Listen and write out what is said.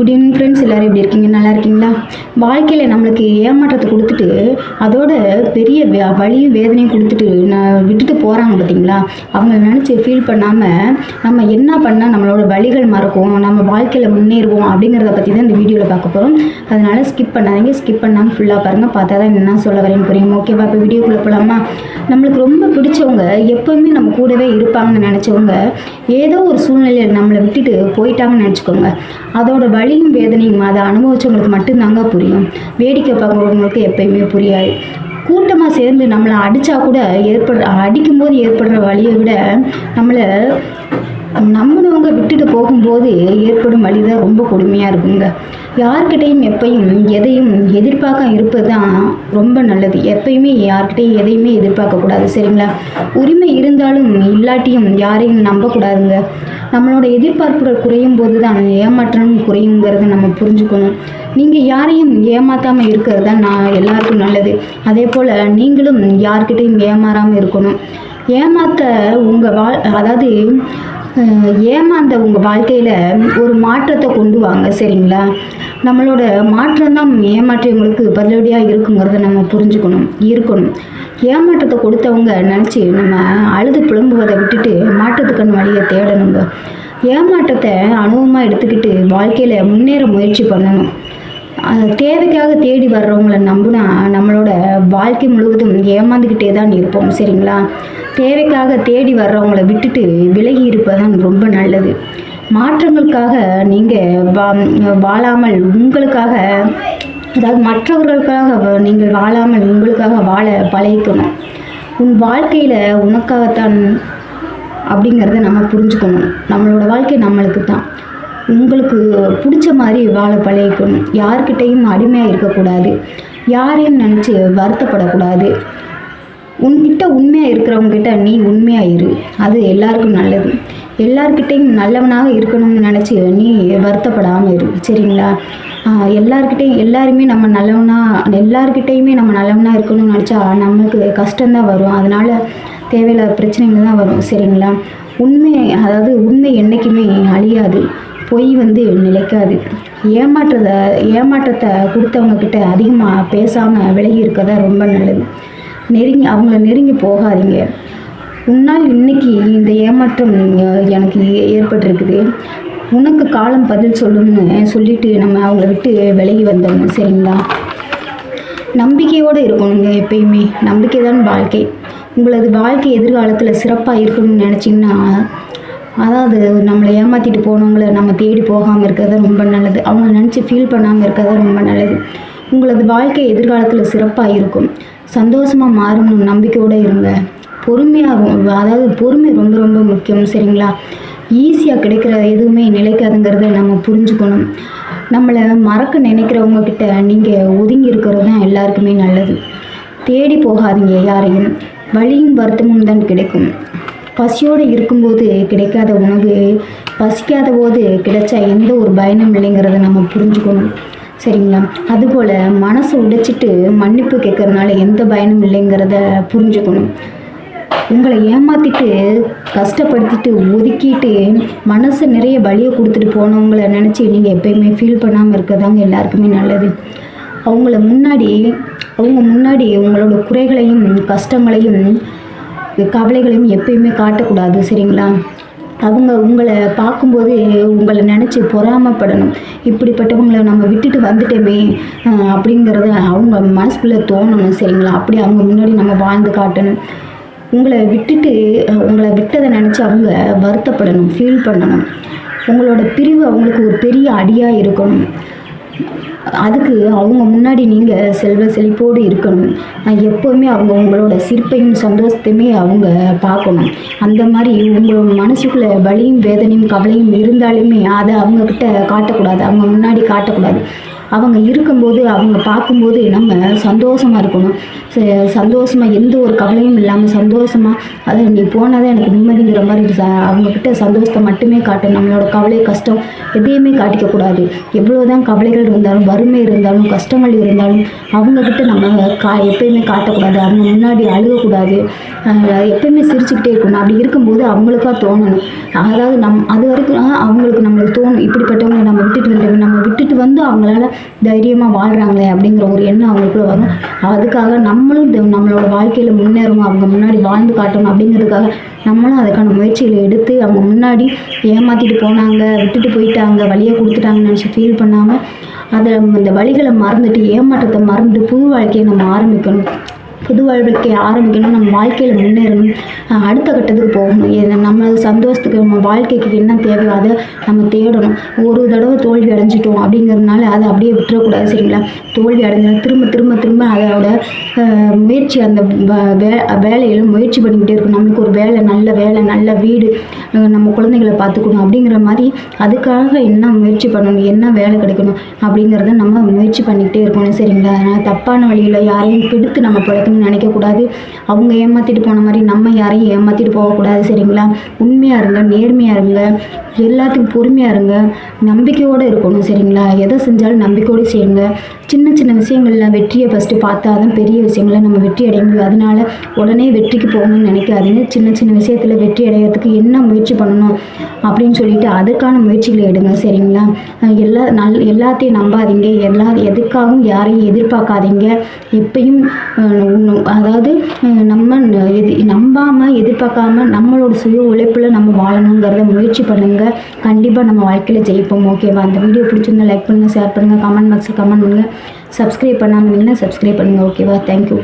Good evening friends எல்லோரும் எப்படி இருக்கீங்க? நல்லா இருக்கீங்களா? வாழ்க்கையில் நம்மளுக்கு ஏமாற்றத்தை கொடுத்துட்டு அதோட பெரிய வழியும் வலியும் வேதனையும் கொடுத்துட்டு நான் விட்டுட்டு போகிறாங்க பார்த்தீங்களா அவங்க நினச்சி ஃபீல் பண்ணாமல் நம்ம என்ன பண்ணால் நம்மளோட வலிகள் மறக்கும் நம்ம வாழ்க்கையில் முன்னேறுவோம் அப்படிங்கிறத பற்றி தான் இந்த வீடியோவில் பார்க்க போகிறோம் அதனால் ஸ்கிப் பண்ணாதீங்க ஸ்கிப் பண்ணாமல் ஃபுல்லாக பாருங்கள் பார்த்தா தான் என்ன சொல்ல வரேன்னு புரியும். ஓகேவா இப்போ வீடியோக்குள்ளே போகலாமா நம்மளுக்கு ரொம்ப பிடிச்சவங்க எப்போவுமே நம்ம கூடவே இருப்பாங்கன்னு நினச்சவங்க ஏதோ ஒரு சூழ்நிலையில் நம்மளை விட்டுட்டு போயிட்டாங்கன்னு நினச்சிக்கோங்க. அதோட வழி வலியும் வேதனையும் அதை அனுபவிச்சவங்களுக்கு மட்டும்தாங்க புரியும். வேடிக்கை பார்க்குறவங்களுக்கு எப்பயுமே புரியாது. கூட்டமாக சேர்ந்து நம்மளை அடித்தா கூட ஏற்படுற அடிக்கும்போது ஏற்படுற வழியை விட நம்மளை நம்பினவங்க விட்டுட்டு போகும்போது ஏற்படும் வழி தான் ரொம்ப கொடுமையாக இருக்குங்க. யார்கிட்டையும் எப்பையும் எதையும் எதிர்பார்க்க இருப்பது தான் ரொம்ப நல்லது. எப்பயுமே யார்கிட்டையும் எதையுமே எதிர்பார்க்கக்கூடாது சரிங்களா? உரிமை இருந்தாலும் இல்லாட்டியும் யாரையும் நம்பக்கூடாதுங்க. நம்மளோட எதிர்பார்ப்புகள் குறையும் போது தான் ஏமாற்றம் குறையுங்கிறத நம்ம புரிஞ்சுக்கணும். நீங்கள் யாரையும் ஏமாற்றாமல் இருக்கிறது தான் நான் எல்லாருக்கும் நல்லது. அதே போல் நீங்களும் யார்கிட்டையும் ஏமாறாமல் இருக்கணும். ஏமாற்ற உங்கள் வாழ் அதாவது ஏமாந்த உங்கள் வாழ்க்கையில் ஒரு மாற்றத்தை கொண்டு வாங்க சரிங்களா? நம்மளோட மாற்றம் தான் ஏமாற்றியவங்களுக்கு பதிலடியாக இருக்குங்கிறத நம்ம புரிஞ்சுக்கணும் இருக்கணும். ஏமாற்றத்தை கொடுத்தவங்க நினச்சி நம்ம அழுது புலம்புவதை விட்டுட்டு மாற்றத்துக்கான வழியை தேடணுங்க. ஏமாற்றத்தை அனுபவமாக எடுத்துக்கிட்டு வாழ்க்கையில் முன்னேற முயற்சி பண்ணணும். தேவைக்காக தேடி வர்றவங்களை நம்பினா நம்மளோட வாழ்க்கை முழுவதும் ஏமாந்துக்கிட்டே தான் இருப்போம் சரிங்களா? தேவைக்காக தேடி வர்றவங்களை விட்டுட்டு விலகி இருப்பதான் ரொம்ப நல்லது. மாற்றங்களுக்காக நீங்கள் வா வாழாமல் உங்களுக்காக அதாவது மற்றவர்களுக்காக நீங்கள் வாழாமல் உங்களுக்காக வாழ பழகிக்கணும். உன் வாழ்க்கையில் உனக்காகத்தான் அப்படிங்கிறத நம்ம புரிஞ்சுக்கணும். நம்மளோட வாழ்க்கை நம்மளுக்கு தான் உங்களுக்கு பிடிச்ச மாதிரி வாழ பழகிக்கணும். யார்கிட்டையும் அடிமையாக இருக்கக்கூடாது. யாரையும் நினச்சி வருத்தப்படக்கூடாது. உன்கிட்ட உண்மையாக இருக்கிறவங்க கிட்ட நீ உண்மையாக இரு. அது எல்லாருக்கும் நல்லது. எல்லார்கிட்டையும் நல்லவனாக இருக்கணும்னு நினச்சி நீ வருத்தப்படாமல் இரு. சரிங்களா? எல்லார்கிட்டையும் எல்லாருமே நம்ம நல்லவனாக எல்லார்கிட்டையுமே நம்ம நல்லவனாக இருக்கணும்னு நினச்சா நம்மளுக்கு கஷ்டம்தான் வரும். அதனால் தேவையில்லாத பிரச்சனைகள் தான் வரும். சரிங்களா? உண்மை அதாவது உண்மை என்றைக்குமே அழியாது. பொய் வந்து நிலைக்காது. ஏமாற்றத்தை ஏமாற்றத்தை கொடுத்தவங்க கிட்ட அதிகமாக பேசாமல் விலகி இருக்கதா ரொம்ப நல்லது. நெருங்கி அவங்கள நெருங்கி போகாதீங்க. உன்னால் இன்னைக்கு இந்த ஏமாற்றம் எனக்கு ஏ- ஏற்பட்டிருக்குது. உனக்கு காலம் பதில் சொல்லும்னு சொல்லிட்டு நம்ம அவங்கள விட்டு விலகி வந்தோம் சரிங்களா? நம்பிக்கையோடு இருக்கணுங்க எப்பயுமே. நம்பிக்கை தான் வாழ்க்கை. உங்களது வாழ்க்கை எதிர்காலத்தில் சிறப்பாக இருக்கணும்னு நினச்சிங்கன்னா அதாவது நம்மளை ஏமாற்றிட்டு போனவங்கள நம்ம தேடி போகாமல் இருக்கிறது ரொம்ப நல்லது. அவங்க நினச்சி ஃபீல் பண்ணாமல் இருக்கிறது ரொம்ப நல்லது. உங்களது வாழ்க்கை எதிர்காலத்தில் சிறப்பாக இருக்கும். சந்தோஷமாக மாறணும் நம்பிக்கையோடு இருங்க. பொறுமையாக அதாவது பொறுமை ரொம்ப ரொம்ப முக்கியம் சரிங்களா? ஈஸியாக கிடைக்கிற எதுவுமே நிலைக்காதுங்கிறத நம்ம புரிஞ்சுக்கணும். நம்மளை மறக்க நினைக்கிறவங்க கிட்ட நீங்கள் ஒதுங்கி இருக்கிறது தான் எல்லாருக்குமே நல்லது. தேடி போகாதீங்க யாரையும். வழியும் வருத்தமும் தான் கிடைக்கும். பசியோடு இருக்கும்போது கிடைக்காத உணவு பசிக்காத போது கிடைச்சா எந்த ஒரு பயனும் இல்லைங்கிறத நம்ம புரிஞ்சுக்கணும். சரிங்களா? அதுபோல் மனசை உடைச்சிட்டு மன்னிப்பு கேட்கறதுனால எந்த பயனும் இல்லைங்கிறத புரிஞ்சுக்கணும். உங்களை ஏமாற்றிட்டு கஷ்டப்படுத்திட்டு ஒதுக்கிட்டு மனசு நிறைய வலியை கொடுத்துட்டு போனவங்கள நினச்சி நீங்கள் எப்பயுமே ஃபீல் பண்ணாமல் இருக்கதாங்க எல்லாருக்குமே நல்லது. அவங்கள முன்னாடி அவங்க முன்னாடி உங்களோட குறைகளையும் கஷ்டங்களையும் கவலைகளையும் எப்பயுமே காட்டக்கூடாது சரிங்களா? அவங்க உங்களை பார்க்கும்போது உங்களை நினச்சி பொறாமப்படணும். இப்படிப்பட்டவங்களை நம்ம விட்டுட்டு வந்துட்டோமே அப்படிங்கிறத அவங்க மனசுக்குள்ளே தோணணும் சரிங்களா? அப்படி அவங்க முன்னாடி நம்ம வாழ்ந்து காட்டணும். உங்களை விட்டுட்டு உங்களை விட்டதை நினச்சி அவங்க வருத்தப்படணும் ஃபீல் பண்ணணும். உங்களோட பிரிவு அவங்களுக்கு ஒரு பெரிய அடியாக இருக்கணும். அதுக்கு அவங்க முன்னாடி நீங்கள் செல்வ செழிப்போடு இருக்கணும். எப்போவுமே அவங்க உங்களோட சிரிப்பையும் சந்தோஷத்தையுமே அவங்க பார்க்கணும். அந்த மாதிரி உங்களோட மனசுக்குள்ளே வலியும் வேதனையும் கவலையும் இருந்தாலுமே அதை அவங்கக்கிட்ட காட்டக்கூடாது. அவங்க முன்னாடி காட்டக்கூடாது. அவங்க இருக்கும்போது அவங்க பார்க்கும்போது நம்ம சந்தோஷமாக இருக்கணும். ச- எந்த ஒரு கவலையும் இல்லாமல் சந்தோஷமாக அது நீ போனாதான் எனக்கு நிம்மதிங்கிற மாதிரி அவங்கக்கிட்ட சந்தோஷத்தை மட்டுமே காட்டணும் நம்மளோட கவலை கஷ்டம் எதையுமே காட்டிக்கக்கூடாது. எவ்வளோதான் கவலைகள் இருந்தாலும் வறுமை இருந்தாலும் கஷ்டங்கள் இருந்தாலும் அவங்கக்கிட்ட நம்ம கா எப்பயுமே காட்டக்கூடாது. அவங்க முன்னாடி அழுகக்கூடாது. எப்பயுமே சிரிச்சுக்கிட்டே இருக்கணும். அப்படி இருக்கும்போது அவங்களுக்காக தோணணும். அதாவது நம் அது வரைக்கும் அவங்களுக்கு நம்மளுக்கு தோணும். இப்படிப்பட்டவங்க நம்ம விட்டுட்டு வந்தோம். நம்ம விட்டுட்டு வந்து அவங்களால தைரியமாக வாழ்கிறாங்களே அப்படிங்கிற ஒரு எண்ணம் அவங்களுக்குள்ள வரும். அதுக்காக நம்மளும் இந்த நம்மளோட வாழ்க்கையில் முன்னேறணும் அவங்க முன்னாடி வாழ்ந்து காட்டணும் அப்படிங்கிறதுக்காக நம்மளும் அதுக்கான முயற்சிகளை எடுத்து அவங்க முன்னாடி ஏமாற்றிட்டு போனாங்க விட்டுட்டு போயிட்டாங்க வழியை கொடுத்துட்டாங்கன்னு நினச்சி ஃபீல் பண்ணாமல் அதை அந்த வழிகளை மறந்துட்டு ஏமாற்றத்தை மறந்து புது வாழ்க்கையை நம்ம ஆரம்பிக்கணும். புது வாழ்க்கையை ஆரம்பிக்கணும் நம்ம வாழ்க்கையில் முன்னேறணும் அடுத்த கட்டத்துக்கு போகணும். நம்ம சந்தோஷத்துக்கு நம்ம வாழ்க்கைக்கு என்ன தேவையோ அதை நம்ம தேடணும். ஒரு தடவை தோல்வி அடைஞ்சிட்டோம் அப்படிங்கிறதுனால அதை அப்படியே விட்டுறக்கூடாது சரிங்களா? தோல்வி அடைஞ்சாலும் திரும்ப திரும்ப திரும்ப அதோட முயற்சி அந்த வ- வே வேலையில் முயற்சி பண்ணிக்கிட்டே இருக்கணும். நம்மளுக்கு ஒரு வேலை நல்ல வேலை நல்ல வீடு நம்ம குழந்தைகளை பார்த்துக்கணும் அப்படிங்கிற மாதிரி அதுக்காக என்ன முயற்சி பண்ணணும் என்ன வேலை கிடைக்கணும் அப்படிங்கிறத நம்ம முயற்சி பண்ணிக்கிட்டே இருக்கணும் சரிங்களா? அதனால் தப்பான வழியில் யாரையும் கெடுத்து நம்ம பிழைக்கணும்னு நினைக்கக்கூடாது. அவங்க ஏமாற்றிட்டு போன மாதிரி நம்ம யாரையும் ஏமாற்றிட்டு போகக்கூடாது சரிங்களா? உண்மையாக இருங்க நேர்மையாக இருங்க எல்லாத்துக்கும் பொறுமையாக இருங்க நம்பிக்கையோடு இருக்கணும் சரிங்களா? எதை செஞ்சாலும் நம்பிக்கையோடு செய்யுங்க. சின்ன சின்ன விஷயங்களில் வெற்றியை ஃபஸ்ட்டு பார்த்தா தான் பெரிய விஷயங்களை நம்ம வெற்றி அடைய முடியும். அதனால உடனே வெற்றிக்கு போகணும்னு நினைக்காதீங்க. சின்ன சின்ன விஷயத்தில் வெற்றி அடையிறதுக்கு என்ன முயற்சி பண்ணணும் அப்படின்னு சொல்லிட்டு அதுக்கான முயற்சிகளை எடுங்க சரிங்களா? எல்லா நல் எல்லாத்தையும் நம்பாதீங்க. எல்லா எதுக்காகவும் யாரையும் எதிர்பார்க்காதீங்க. எப்பயும் அதாவது நம்ம எது நம்பாமல் எதிர்பார்க்காம நம்மளோட சுய உழைப்பில் நம்ம வாழணுங்கிறத முயற்சி பண்ணுங்க. கண்டிப்பாக நம்ம வாழ்க்கையில் ஜெயிப்போம் ஓகேவா? அந்த வீடியோ பிடிச்சிருந்தா லைக் பண்ணுங்கள் ஷேர் பண்ணுங்கள் கமெண்ட் பாக்ஸில் கமெண்ட் பண்ணுங்கள் சப்ஸ்கிரைப் பண்ணாமல் இருந்தீங்கன்னா சப்ஸ்கிரைப் பண்ணுங்கள் ஓகேவா தேங்க்யூ